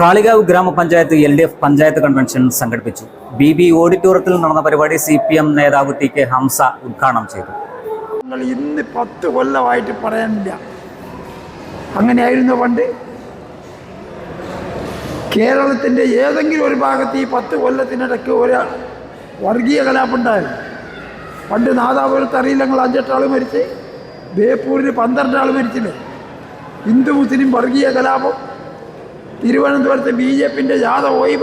Kalikavu grama panchayat L D F panchayat convention സംഘടിപ്പിച്ചു. B B ഓഡിറ്റോറിയത്തിൽ നടന്ന പരിപാടി സി പി എം നേതാവ് ടി കെ ഹംസ ഉദ്ഘാടനം ചെയ്തു. ഇന്ന് പത്ത് കൊല്ലമായിട്ട് പറയാനില്ല. അങ്ങനെയായിരുന്നു പണ്ട്. കേരളത്തിന്റെ ഏതെങ്കിലും ഒരു ഭാഗത്ത് ഈ പത്ത് കൊല്ലത്തിനിടയ്ക്ക് ഒരാൾ വർഗീയ കലാപുണ്ടായിരുന്നു പണ്ട് നാദാപുരത്ത് അറിയില്ല ഞങ്ങൾ അഞ്ചെട്ടാൾ മരിച്ച്. ബേപ്പൂരിൽ പന്ത്രണ്ടാൾ മരിച്ചില്ലേ? ഹിന്ദു മുസ്ലിം വർഗീയ കലാപം. തിരുവനന്തപുരത്ത് ബി ജെ പിന്റെ ജാഥ പോയി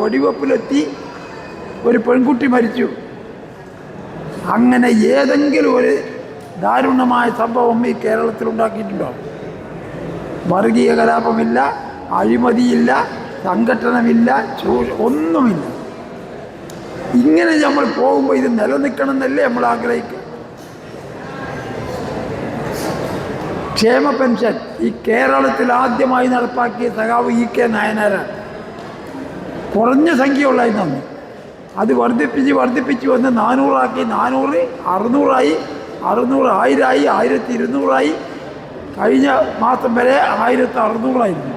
വെടിവെപ്പിലെത്തി. ഒരു പെൺകുട്ടി മരിച്ചു. അങ്ങനെ ഏതെങ്കിലും ഒരു ദാരുണമായ സംഭവം ഈ കേരളത്തിൽ ഉണ്ടാക്കിയിട്ടുണ്ടോ? വർഗീയ കലാപമില്ല അഴിമതിയില്ല സംഘടനമില്ല ഒന്നുമില്ല. ഇങ്ങനെ നമ്മൾ പോകുമ്പോൾ ഇത് നിലനിൽക്കണം എന്നല്ലേ നമ്മൾ ആഗ്രഹിക്കുക ക്ഷേമ പെൻഷൻ ഈ കേരളത്തിൽ ആദ്യമായി നടപ്പാക്കിയ സഖാവ് ഇ കെ നായനാരാണ്. കുറഞ്ഞ സംഖ്യയുള്ളതായി തന്നു അത് വർദ്ധിപ്പിച്ച് വർദ്ധിപ്പിച്ച് വന്ന് നാനൂറാക്കി നാനൂറ് അറുന്നൂറായി അറുന്നൂറ് ആയിരമായി ആയിരത്തി ഇരുന്നൂറായി കഴിഞ്ഞ മാസം വരെ ആയിരത്തി അറുന്നൂറായിരുന്നു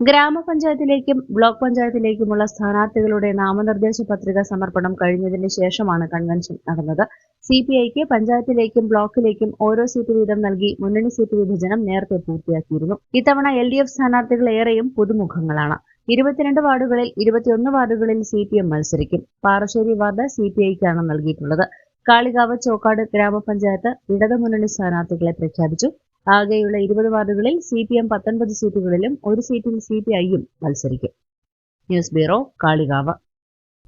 ഗ്രാമപഞ്ചായത്തിലേക്കും ബ്ലോക്ക് പഞ്ചായത്തിലേക്കുമുള്ള സ്ഥാനാർത്ഥികളുടെ നാമനിർദ്ദേശ പത്രിക സമർപ്പണം കഴിഞ്ഞതിന് ശേഷമാണ് കൺവെൻഷൻ നടന്നത്. സി പി ഐക്ക് പഞ്ചായത്തിലേക്കും ബ്ലോക്കിലേക്കും ഓരോ സീറ്റ് വീതം നൽകി മുന്നണി സീറ്റ് വിഭജനം നേരത്തെ പൂർത്തിയാക്കിയിരുന്നു. ഇത്തവണ എൽ ഡി എഫ് സ്ഥാനാർത്ഥികൾ ഏറെയും പുതുമുഖങ്ങളാണ്. ഇരുപത്തിരണ്ട് വാർഡുകളിൽ ഇരുപത്തിയൊന്ന് വാർഡുകളിൽ സി പി എം മത്സരിക്കും. പാറശ്ശേരി വാർഡ് സി പി ഐക്കാണ് നൽകിയിട്ടുള്ളത്. കാളികാവ് ചോക്കാട് ഗ്രാമപഞ്ചായത്ത് ഇടതുമുന്നണി സ്ഥാനാർത്ഥികളെ പ്രഖ്യാപിച്ചു. ആകെയുള്ള ഇരുപത് വാർഡുകളിൽ സി പി എം പത്തൊൻപത് സീറ്റുകളിലും ഒരു സീറ്റിൽ സി പി ഐയും മത്സരിക്കും. News bureau Kalikavu.